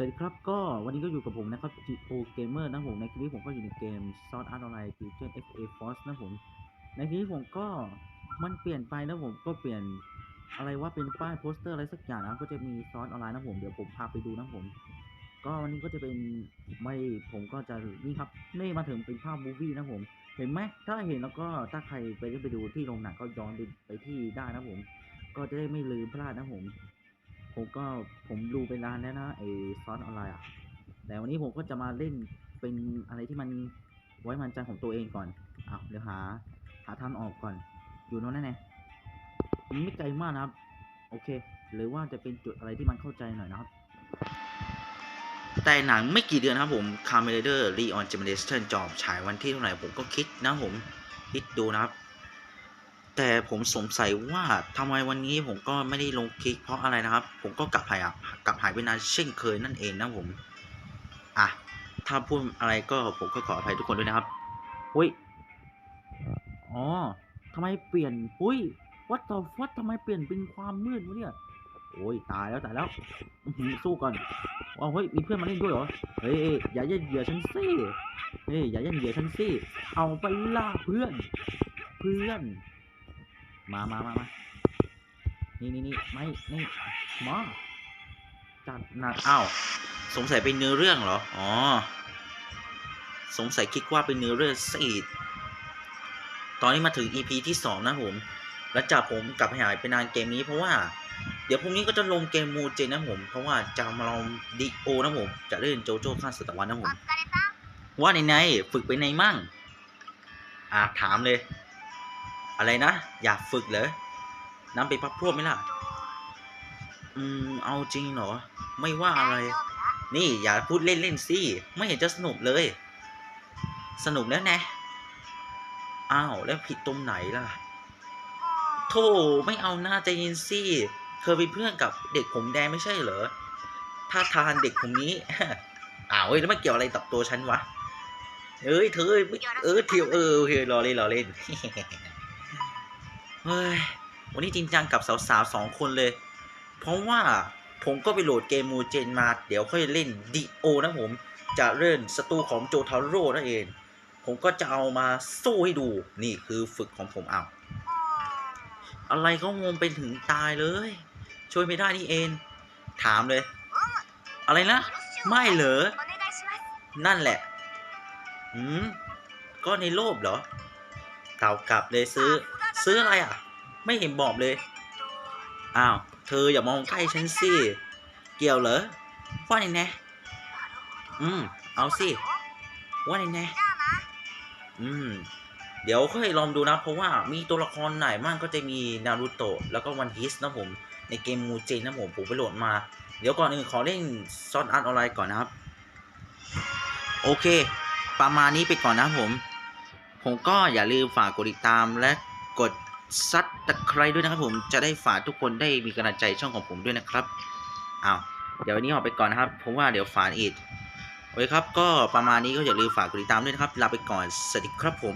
วัสดีครับก็วันนี้ก็อยู่กับผมนะครับ g o Gamer นะครับผมในคลิปนี้ผมก็อยู่ในเกม Sword Art Online Fusion FA Force นะผมในคลิปนี้ผมก็มันเปลี่ยนไปนะผมก็เปลี่ยนอะไรว่าเป็นป้ายโปสเตอร์อะไรสักอย่างนะก็จะมีซอสออนไลน์นะผมเดี๋ยวผมพาไปดูนะผม ก็วันนี้ก็จะเป็นไม่ผมก็จะนี่ครับนี่มาถึงเป็นภาพมูฟี่นะผม เห็นไหมถ้าเห็นแล้วก็ถ้าใครไปได้ไปดูที่โรงหนังก็ย้อนไปที่ได้นะผม ก็จะได้ไม่ลืมพลาดนะผม ผมก็ผมดูไปนานแล้วนะไอซอสออนไลน์อะ แต่วันนี้ผมก็จะมาเล่นเป็นอะไรที่มันไว้มันใจของตัวเองก่อนอ้าวเดี๋ยวหา หาทางออกก่อน อยู่โน้นแน่ๆมันไม่ไกลมากนะครับ โอเค หรือว่าจะเป็นจุดอะไรที่มันเข้าใจหน่อยนะครับ แต่หนังไม่กี่เดือนนะครับผม c a r m e n d e r Leon Generation จอบฉายวันที่เท่าไหร่ผมก็คิดนะผม คิดดูนะครับ แต่ผมสงสัยว่าทำไมวันนี้ผมก็ไม่ได้ลงคลิกเพราะอะไรนะครับ ผมก็กลับหายกลับหายไปนานเช่นเคยนั่นเองนะผม อะ ถ้าพูดอะไรก็ผมก็ขออภัยทุกคนด้วยนะครับอุ้ยอ๋อทำไมเปลี่ยนอุ้ย what the what ทำไมเปลี่ยนเป็นความมืดวะเนี่ยโอ้ยตายแล้วตายแล้วสู้ก่อนว้าเฮ้ยมีเพื่อนมาเล่นด้วยเหรอเฮ้ยอย่าเย่นเหยื่อฉันสิเฮ้ยอย่าเย่นเหยื่อฉันสิเอาไปล่าเพื่อน เพื่อน มามามามานี่นี่นี่ไม่นี่มาจัดหนักอ้าวสงสัยเป็นเนื้อเรื่องเหรอ อ๋อ สงสัยคิดว่าเป็นเนื้อเรื่องสิตอนนี้มาถึง EP ที่สองนะผม แล้วจากผมกลับไปหายไปนานเกมนี้เพราะว่า เดี๋ยวพรุ่งนี้ก็จะลงเกมมูเจนนะผม เพราะว่าจะมาลองดิโอนะผม จะเล่นโจโจ้ข้าสตวรรษนะผม ว่าในในฝึกไปในมั่ง อะถามเลย อะไรนะ อยากฝึกเหรอน้ำไปพักพวกไหมล่ะ อืม เอาจริงเหรอ ไม่ว่าอะไร นี่อย่าพูดเล่นๆสิ ไม่เห็นจะสนุกเลย สนุกแล้วแนะ อ้าว แล้วผิดตรงไหนล่ะ โธ่ไม่เอาหน้าใจเย็นสิเคยเป็นเพื่อนกับเด็กผมแดงไม่ใช่เหรอ ถ้าทานเด็กคนนี้ อ้าวเฮ้ยแล้วมันเกี่ยวอะไรกับตัวฉันวะ เอ้ยเธอเออเที่ยวเออโอเครอเล่นรอเล่น เฮ้ย วันนี้จริงจังกับสาวๆสองคนเลย เพราะว่าผมก็ไปโหลดเกมมูเจนมา เดี๋ยวค่อยเล่นดิโอนะผม จะเล่นศัตรูของโจทาโร่นั่นเอง ผมก็จะเอามาสู้ให้ดู นี่คือฝึกของผมเอา อะไรก็งงเป็นถึงตายเลย ช่วยไม่ได้นี่เอง ถามเลย อะไรนะ ไม่เหรอ นั่นแหละ อืม ก็ในโลภเหรอ เต่ากลับเลยซื้อ ซื้ออะไรอะ ไม่เห็นบอกเลย อ้าว เธออย่ามองใกล้ฉันสิ เกี่ยวเหรอ ว่าไงแน่อืม เอาสิ ว่าไงแน่อืม เดี๋ยวค่อยลองดูนะ เพราะว่ามีตัวละครไหนบ้างก็จะมีนารูโตะแล้วก็วันพีซนะผม ในเกมมูเจนนะผม ผมไปโหลดมา เดี๋ยวก่อนอื่นขอเล่นซอนอาร์ตออนไลน์ก่อนนะครับ โอเค ประมาณนี้ไปก่อนนะผมผมก็อย่าลืมฝากกดติดตามและ กดซัดตะไคร้ด้วยนะครับผมจะได้ฝากทุกคนได้มีกำลังใจช่องของผมด้วยนะครับอ้าวเดี๋ยววันนี้ออกไปก่อนนะครับ ผมว่าเดี๋ยวฝานอีกโอเคครับ ก็ประมาณนี้ก็อย่าลืมฝากกดติดตามด้วยนะครับลาไปก่อนสวัสดีครับผม